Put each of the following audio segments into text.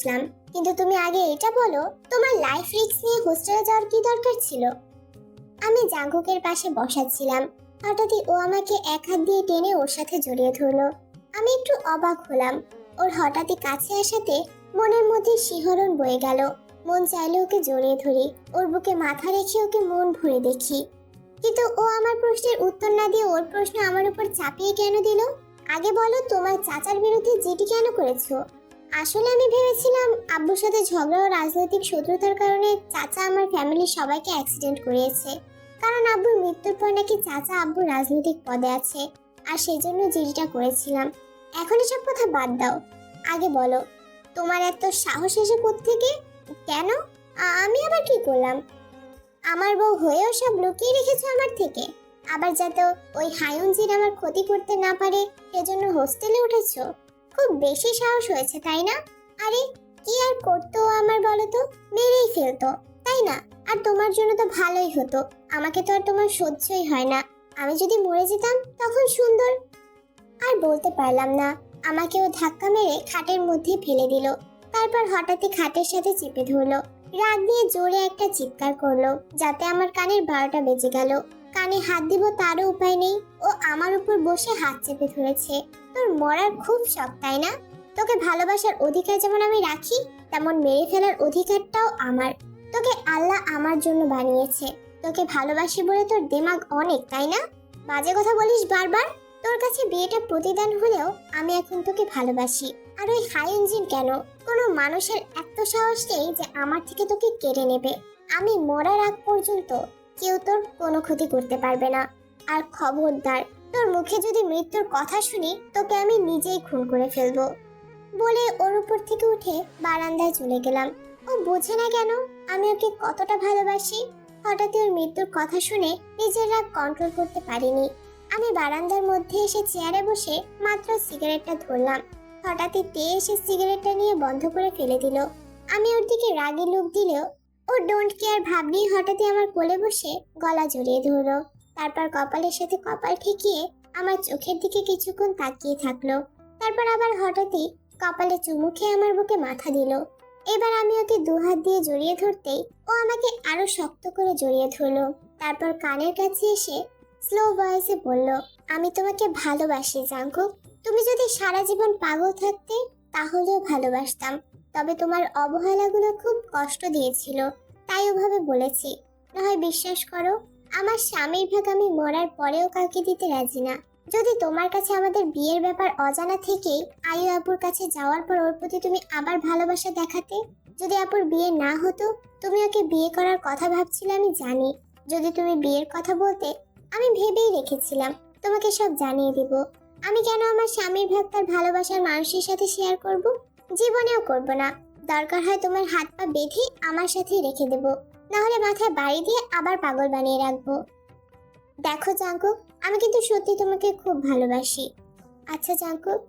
বুঝলাম। কিন্তু তুমি আগে এটা বলো, তোমার লাইফ রিস্ক নিয়ে হোস্টেলে যাওয়ার কি দরকার ছিল? আমি জাঙ্কুকের পাশে বসাচ্ছিলাম হঠাৎই ও আমাকে এক হাত দিয়ে টেনে ওর সাথে জড়িয়ে ধরলো। আমি একটু অবাক হলাম। ওর হঠাৎই কাছে আসাতে মনের মধ্যে শিহরণ বয়ে গেল। মন চাইলে ওকে জড়িয়ে ধরি, ওর বুকে মাথা রেখে ওকে মন ভরে দেখি। কিন্তু ও আমার প্রশ্নের উত্তর না দিয়ে ওর প্রশ্ন আমার উপর চাপিয়ে কেন দিল? আগে বলো, তোমার চাচার বিরুদ্ধে জিটি কেন করেছ? আসলে আমি ভেবেছিলাম আব্বুর সাথে ঝগড়া ও রাজনৈতিক শত্রুতার কারণে চাচা আমার ফ্যামিলির সবাইকে অ্যাক্সিডেন্ট করিয়েছে। কারণ আব্বুর মৃত্যুর পর নাকি চাচা আব্বু রাজনৈতিক পদে আছে। আর সেই জন্য জিডিটা করেছিলাম। এখন এসব কথা বাদ দাও। আগে বলো, তোমার এত সাহস এসে থেকে কেন? আমি আবার কি করলাম? আমার বউ হয়েও সব লুকিয়ে রেখেছো আমার থেকে। আবার যাতে ওই হায়ুনজির আমার ক্ষতি করতে না পারে, সেজন্য হোস্টেলে উঠেছো। খুব বেশি সাহস হয়েছে, তাই না? আরে, কি আর করতো আমার বলো তো মেরেই ফেলতো, তাই না? আর তোমার জন্য তো ভালোই হতো। আমাকে তো আর তোমার সহ্যই হয় না। আমি যদি মরে যেতাম, তখন সুন্দর। আর বলতে পারলাম না। আমাকে ও ধাক্কা মেরে খাটের মধ্যে ফেলে দিল। তারপর হঠাৎই খাটের সাথে চেপে ধরলো। রাগ দিয়ে জোরে একটা চিৎকার করল, যাতে আমার কানের বারোটা বেজে গেল। কানে হাত দিব তারও উপায় নেই। ও আমার উপর বসে হাত চেপে ধরেছে। তোর মরার খুব শখ, তাই না? তোকে ভালোবাসার অধিকার যেমন আমি রাখি, তেমন মেরে ফেলার অধিকারটাও আমার। তোকে আল্লাহ আমার জন্য বানিয়েছে। তোকে ভালোবাসি বলে তোর দিমাগ অনেক, তাই না? বাজে কথা বলিস বারবার? তোর কাছে বিয়েটা প্রতিদান হলেও আমি এখন তোকে ভালোবাসি। আর ওই হাই ইঞ্জিন কেন? কোনো মানুষের এত সাহস নেই যে আমার থেকে তোকে কেড়ে নেবে। আমি মরার আগ পর্যন্ত কেউ তোর কোনো ক্ষতি করতে পারবে না। আর খবরদার, তোর মুখে যদি মৃত্যুর কথা শুনি, তোকে আমি নিজেই খুন করে ফেলব। বলে ওর উপর থেকে উঠে বারান্দায় চলে গেলাম। ও বোঝে না কেন আমি ওকে কতটা ভালোবাসি। হঠাৎই ওর মৃত্যুর কথা শুনে নিজের রাগ কন্ট্রোল করতে পারিনি। আমি বারান্দার মধ্যে এসে চেয়ারে বসে মাত্র সিগারেটটা ধরলাম। হঠাৎই তে এসে সিগারেটটা নিয়ে বন্ধ করে ফেলে দিল। আমি ওর দিকে রাগি লুক দিলেও ও ডোন্ট কেয়ার ভাব নিয়ে হঠাৎই আমার কোলে বসে গলা জড়িয়ে ধরলো। তারপর কপালের সাথে কপাল ঠেকিয়ে আমার চোখের দিকে কিছুক্ষণ তাকিয়ে থাকল। তারপর আবার হঠাৎই কপালে চুমু খেয়ে আমার বুকে মাথা দিল। এবার আমি ওকে দু হাত দিয়ে জড়িয়ে ধরতেই ও আমাকে আরও শক্ত করে জড়িয়ে ধরলো। তারপর কানের কাছে এসে স্লো ভয়েসে বলল, আমি তোমাকে ভালোবাসি জাঙ্কু। তুমি যদি সারা জীবন পাগল থাকতে তাহলেও ভালোবাসতাম। তবে তোমার অবহেলাগুলো খুব কষ্ট দিয়েছিল, তাই ওভাবে বলেছি। না হয় বিশ্বাস করো, আমার স্বামীর ভাগ আমি মরার পরেও কাউকে দিতে রাজি না। যদি তোমার কাছে আমাদের বিয়ের ব্যাপার অজানা থেকেই আয়ু আপুর কাছে যাওয়ার পর ওর প্রতি তুমি আবার ভালোবাসা দেখাতে, যদি আপুর বিয়ে না হতো, তুমি ওকে বিয়ে করার কথা ভাবছিলে আমি জানি। যদি তুমি বিয়ের কথা বলতে, আমি ভেবেই রেখেছিলাম, তোমাকে সব জানিয়ে দিব। আমি কেন আমার স্বামীর ভাগ তার ভালোবাসার মানুষের সাথে শেয়ার করব? জীবনেও করব না। দরকার হয় তোমার হাত পা বেঁধে আমার সাথেই রেখে দেব। না হলে মাথায় বাড়ি দিয়ে আবার পাগল বানিয়ে রাখব। দেখো জাঙ্কুক আমি কিন্তু সত্যি তোমাকে খুব ভালোবাসি। আচ্ছা জাঙ্কুক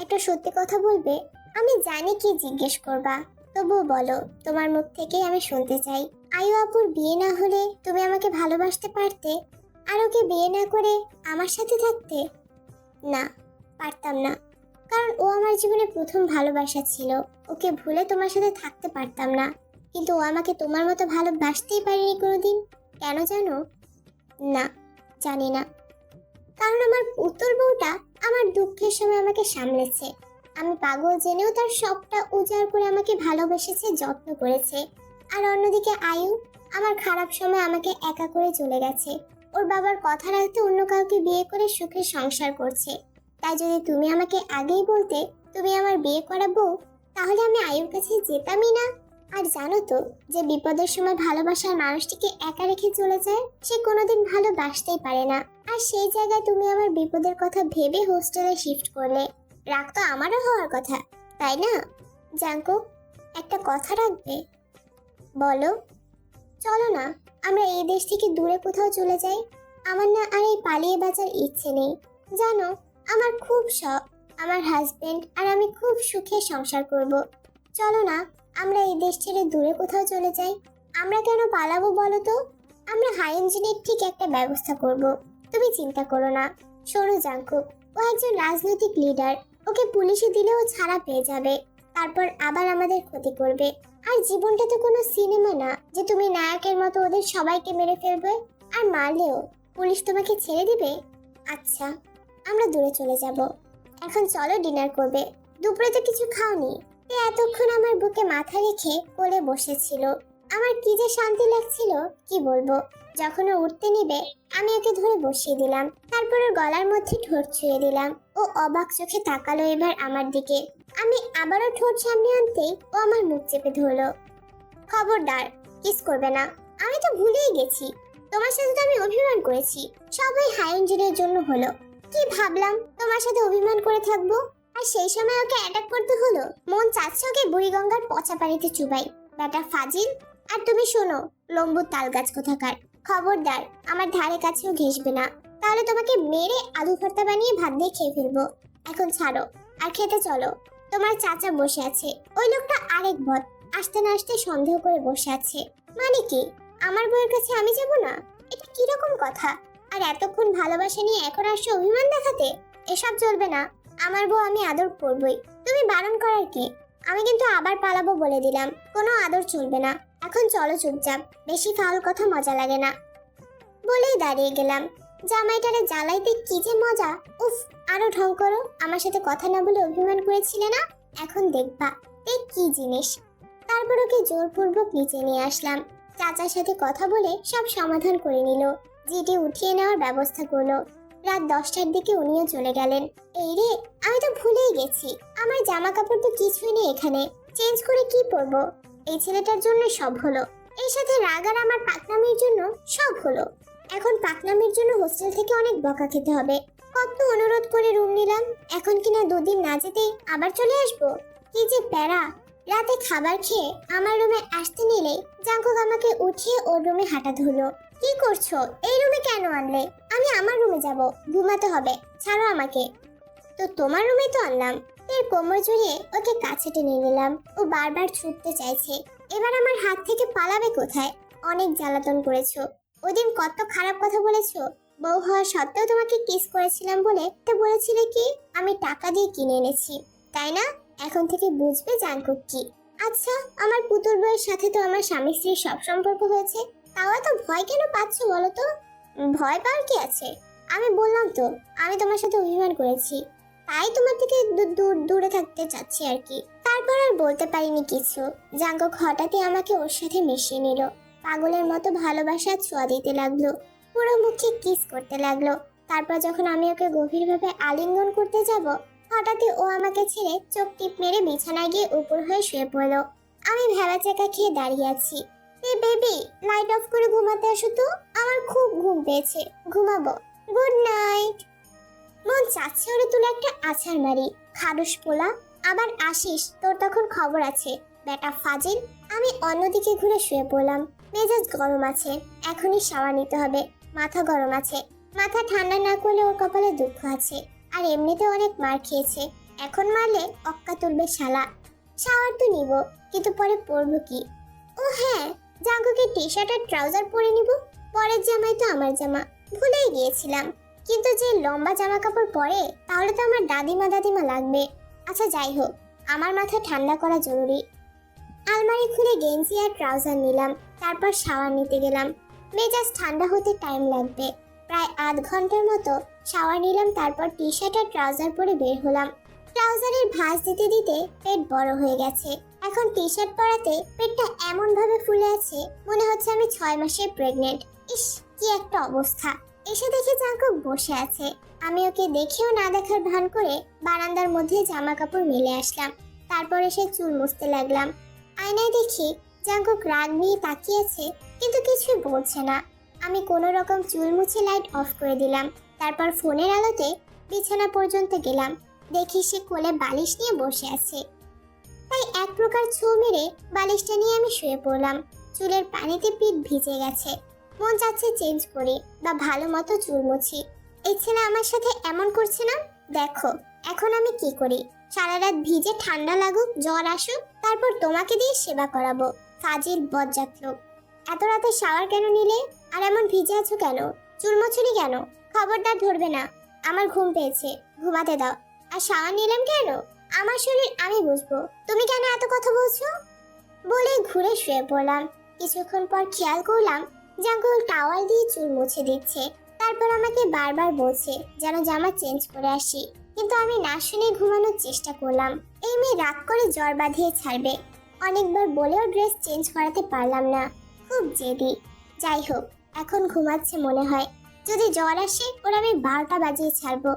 একটা সত্যি কথা বলবে? আমি জানি কি জিজ্ঞেস করবা। তবুও বলো, তোমার মুখ থেকেই আমি শুনতে চাই। আয়ু আপুর বিয়ে না হলে তুমি আমাকে ভালোবাসতে পারতে? আর ওকে বিয়ে না করে আমার সাথে থাকতে? না, পারতাম না। কারণ ও আমার জীবনে প্রথম ভালোবাসা ছিল। ওকে ভুলে তোমার সাথে থাকতে পারতাম না। কিন্তু ও আমাকে তোমার মতো ভালোবাসতেই পারেনি কোনোদিন। কেন জানো? না, জানি না। কারণ আমার উত্তর বউটা আমার দুঃখের সময় আমাকে সামলেছে। আমি পাগল জেনেও তার সবটা উজাড় করে আমাকে ভালোবেসেছে, যত্ন করেছে। আর অন্যদিকে আয়ু, আমার খারাপ সময় আমাকে একা করে চলে গেছে। ওর বাবার কথা রাখতে অন্য কাউকে বিয়ে করে সুখের সংসার করছে। তাই যদি তুমি আমাকে আগেই বলতে তুমি আমার বিয়ে করাবো তাহলে আমি আয়ুর কাছে যেতামই না। আর জানো তো, যে বিপদের সময় ভালোবাসার মানুষটিকে একা রেখে চলে যায়, সে কোনোদিন ভালোবাসতেই পারে না। আর সেই জায়গায় তুমি আমার বিপদের কথা ভেবে হোস্টেলে শিফট করলে। রাগ তো আমারও হওয়ার কথা, তাই না? জাঙ্কু, একটা কথা রাখবে। বলো। চলো না। এই দেশ থেকে দূরে কোথাও চলে যাই আমার না আর এই পালিয়ে বাঁচার ইচ্ছে নেই। জানো, আমার খুব শখ। আমার হাজবেন্ড আর আমি খুব সুখে সংসার করব। চলো না, আমরা এই দেশ ছেড়ে দূরে কোথাও চলে যাই। আমরা কেন পালাবো বলো তো? আমরা হাই ইঞ্জিনের ঠিক একটা ব্যবস্থা করব। তুমি চিন্তা করো না। সরু জাঙ্কুক ও একজন রাজনৈতিক লিডার ওকে পুলিশে দিলেও ছাড়া পেয়ে যাবে। তারপর আবার আমাদের ক্ষতি করবে। আর জীবনটা তো কোনো সিনেমা না যে তুমি নায়কের মতো ওদের সবাইকে মেরে ফেলবে। আর মারলেও পুলিশ তোমাকে ছেড়ে দিবে? আচ্ছা আমরা দূরে চলে যাব। এখন চলো ডিনার করবে। দুপুরে তো কিছু খাওনি। এতক্ষণ আমার বুকে মাথা রেখে কোলে বসেছিল। আমার কি যে শান্তি লাগছিল, কি বলব? যখন ও উঠতে নিবে, আমি ওকে ধরে বসিয়ে দিলাম। তারপর ওর গলার মধ্যে ঠোঁট ছুঁয়ে দিলাম। ও অবাক চোখে তাকালো এবার আমার দিকে। আমি আবারও ঠোঁট সামনে আনতেই ও আমার মুখ চেপে ধরলো। খবরদার, কিস করবে না। আমি তো ভুলেই গেছি। তোমার সাথে তো আমি অভিমান করেছি। সবাই হাই ইঞ্জিনের জন্য হলো। কি ভাবলাম, তোমার সাথে অভিমান করে থাকব? আর সেই সময় ওকে অ্যাটাক করতে হলো? মন চাচ্ছে ওকে বুড়িগঙ্গার পচা পানিতে চুবাই। বেটা ফাজিল আর তুমি শোনো, লম্বু তাল গাছ কোথাকার। খবরদার, আমার ধারে কাছেও ঘেসবে না। তাহলে তোমাকে মেরে আলু ভর্তা বানিয়ে ভাত দিয়ে খেয়ে ফেলব। এখন ছাড়ো, আর খেতে চলো। তোমার চাচা বসে আছে। ওই লোকটা আরেক বদ আসতে না আসতে সন্দেহ করে বসে আছে। মানে কি? আমার বউয়ের কাছে আমি যাব না? এটা কীরকম কথা? আর এতক্ষণ ভালোবাসা নিয়ে এখন আসছে অভিমান দেখাতে? এসব চলবে না। আমার বউ আমি আদর করবই। তুমি বারণ করার কি? আমি কিন্তু আবার পালাবো বলে দিলাম। কোনো আদর চলবে না। এখন চলো চুপচাপ। বেশি ফাউল কথা মজা লাগে না। বলেই দাঁড়িয়ে গেলাম। জামাইটারে জ্বালাইতে কি যে মজা। উফ, আরও ঢং করো। আমার সাথে কথা না বলে অভিমান করেছিলে না? এখন দেখবা, এ কি জিনিস। তারপর ওকে জোরপূর্বক নিচে নিয়ে আসলাম। চাচার সাথে কথা বলে সব সমাধান করে নিল। জিটি উঠিয়ে নেওয়ার ব্যবস্থা করল। রাত দশটার দিকে উনিও চলে গেলেন। এই রে, আমি তো ভুলেই গেছি। আমার জামা কাপড় তো কিছুই নেই এখানে। চেঞ্জ করে কি পরবো? এই ছেলেটার জন্য সব হলো। এর সাথে রাগার আমার পাকনামির জন্য সব হলো। এখন পাকনামির জন্য হোস্টেল থেকে অনেক বকা খেতে হবে। কত অনুরোধ করে রুম নিলাম। এখন কিনা দুদিন না যেতেই আবার চলে আসব? কি যে প্যারা। রাতে খাবার খেয়ে আমার রুমে আসতে নিলে জাঙ্কুক আমাকে উঠিয়ে ওর রুমে হাঁটা ধরলো। কি করছ? এই রুমে কেন আনলে? আমি আমার রুমে যাব। ঘুমাতে হবে। ছাড়ো আমাকে। তো তোমার রুমে তো আনলাম। এর কোমর জড়িয়ে ওকে কাছে টেনে নিলাম। ও বারবার ছুটতে চাইছে। এবার আমার হাত থেকে পালাবে কোথায়? অনেক জ্বালাতন করেছ। ওদিন কত খারাপ কথা বলেছ। বউ হওয়া সত্ত্বেও তোমাকে কিস করেছিলাম বলে তো বলেছিলে কি? আমি টাকা দিয়ে কিনে এনেছি। তাই না? এখন থেকে বুঝবে জানকুক কি। আচ্ছা আমার পুতুল বউয়ের সাথে তো আমার স্বামী স্ত্রীর সব সম্পর্ক হয়েছে। তাও এত ভয় কেন পাচ্ছ বলো তো? ভয় পাওয়ার কি আছে? আমি বললাম তো, আমি তোমার সাথে অভিমান করেছি। তাই তোমার থেকে দূর, দূরে থাকতে চাচ্ছি আর কি। তারপর আর বলতে পারিনি কিছু। জাঙ্কক হঠাৎই আমাকে ওর সাথে মিশিয়ে নিল। পাগলের মতো ভালোবাসা ছোঁয়া দিতে লাগল। পুরো মুখে কিস করতে লাগল। তারপর যখন আমি ওকে গভীরভাবে আলিঙ্গন করতে যাব, হঠাৎই ও আমাকে ছেড়ে চোখ টিপ মেরে বিছানায় গিয়ে উপর হয়ে শুয়ে পড়ল। আমি ভেবা চাকা খেয়ে দাঁড়িয়ে আছি। এই বেবি লাইট অফ করে ঘুমাতে আসো তো। আমার খুব ঘুম পেয়েছে। ঘুমাবো। Good night. মন চাচ্ছে ওরে তুলে একটা আছাড় মারি। খারুস পোলা, আবার আসিস, তোর তখন খবর আছে। বেটা ফাজিল, আমি অন্যদিকে ঘুরে শুয়ে পড়লাম। মেজাজ গরম আছে, এখনই শাওয়ার নিতে হবে। মাথা গরম আছে, মাথা ঠান্ডা না করলে ওর কপালে দুঃখ আছে। আর এমনিতে অনেক মার খেয়েছে, এখন মারলে অক্কা তুলবে শালা। শাওয়ার তো নিব, কিন্তু পরে পরবো কি? ও হ্যাঁ জাঙ্কুকে টি শার্ট আর ট্রাউজার পরে নিব, পরের জামাই তো আমার জামা। ভুলেই গিয়েছিলাম। কিন্তু যে লম্বা জামা কাপড় পরে, তাহলে তো আমার দাদিমা দাদিমা লাগবে। আচ্ছা যাই হোক, আমার মাথা ঠান্ডা করা জরুরি। আলমারি খুলে গেঞ্জি আর ট্রাউজার নিলাম, তারপর শাওয়ার নিতে গেলাম। মেজাজ ঠান্ডা হতে টাইম লাগবে। প্রায় আধ ঘণ্টার মতো শাওয়ার নিলাম, তারপর টি শার্ট আর ট্রাউজার পরে বের হলাম। ট্রাউজারের ভাঁজ দিতে দিতে পেট বড় হয়ে গেছে। এখন টি শার্ট পরাতে পেটটা এমন ভাবে ফুলে আছে, মনে হচ্ছে আমি ছয় মাসের প্রেগনেন্ট ইস, কি একটা অবস্থা। এসে দেখে জাঙ্কুক বসে আছে। আমি ওকে দেখেও না দেখার ভান করে বারান্দার মধ্যে জামা কাপড় মেলে আসলাম। তারপর এসে চুল মুছতে লাগলাম। আয়নায় দেখি জাঙ্কুক রাগ নিয়ে তাকিয়েছে কিন্তু কিছুই বলছে না। আমি কোনো রকম চুল মুছে লাইট অফ করে দিলাম। তারপর ফোনের আলোতে বিছানা পর্যন্ত গেলাম। দেখি সে কোলে বালিশ নিয়ে বসে আছে। তাই এক প্রকার ছো মেরে বালিশটা নিয়ে আমি শুয়ে পড়লাম। চুলের পানিতে পিঠ ভিজে গেছে। মন চাচ্ছে চেঞ্জ করি বা ভালো মতো চুল মুছি এই ছেলে আমার সাথে এমন করছে না? দেখো, এখন আমি কি করি? সারা রাত ভিজে ঠান্ডা লাগুক, জ্বর আসুক, তারপর তোমাকে দিয়ে সেবা করাবো। ফাজিল বজ্জাত লোক। এত রাতে শাওয়ার কেন নিলে? আর এমন ভিজে আছো কেন? চুল মোছনি কেন? খবরদার ধরবে না। আমার ঘুম পেয়েছে, ঘুমাতে দাও। আর শাওয়ার নিলাম কেন? আমার শরীর আমি বুঝব। তুমি কেন এত কথা বলছো? বলে ঘুরে শুয়ে পড়লাম। কিছুক্ষণ পর খেয়াল করলাম জাঙ্কুল টাওয়াল দিয়ে চুল মুছে দিচ্ছে। তারপর আমাকে বারবার বলছে, যেন জামা চেঞ্জ করে আসি। কিন্তু আমি না শুনে ঘুমানোর চেষ্টা করলাম। এই মেয়ে রাগ করে জ্বর বাঁধিয়ে ছাড়বে। অনেকবার বলেও ড্রেস চেঞ্জ করাতে পারলাম না। খুব জেদি। যাই হোক, এখন ঘুমাচ্ছে মনে হয়। যদি জ্বর আসে, ওর আমি বারোটা বাজিয়ে ছাড়বো।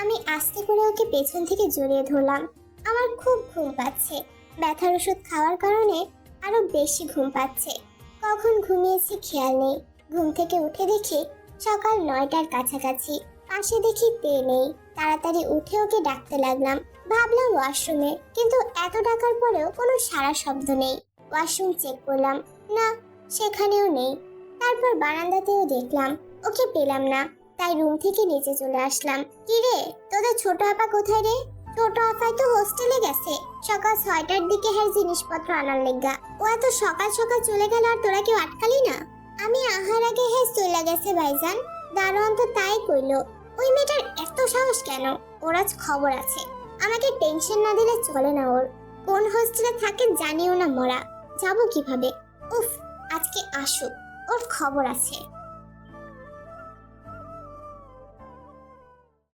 আমি আস্তে করে ওকে পেছন থেকে জড়িয়ে ধরলাম। আমার খুব ঘুম পাচ্ছে। ব্যথার ওষুধ খাওয়ার কারণে আরও বেশি ঘুম পাচ্ছে। কখন ঘুমিয়েছি, খেয়াল নেই। ঘুম থেকে উঠে দেখি সকাল নয়টার কাছাকাছি। পাশে দেখি তে নেই। তাড়াতাড়ি উঠে ওকে ডাকতে লাগলাম। ভাবলাম ওয়াশরুমে, কিন্তু এত ডাকার পরেও কোনো সারা শব্দ নেই। ওয়াশরুম চেক করলাম, না, সেখানেও নেই। তারপর বারান্দাতেও দেখলাম, ওকে পেলাম না। তাই রুম থেকে নিচে চলে আসলাম। কি রে তোদের ছোট আপা কোথায় রে? ছোট আপাই তো হোস্টেলে গেছে। সকাল ছয়টার দিকে হ্যাঁ জিনিসপত্র আনার লেগা। ও এত সকাল সকাল চলে গেল আর তোরা কেউ আটকালি না? আমি আহার আগে হ্যাঁ চলে গেছে ভাইজান। দারোয়ান তো তাই কইলো, ওই মেয়েটার এত সাহস কেন? ওর আজ খবর আছে। আমাকে টেনশন না দিলে চলে না ওর। কোন হোস্টেলে থাকে জানিও না মরা। যাব কীভাবে? উফ, আজকে আসুক। ওর খবর আছে।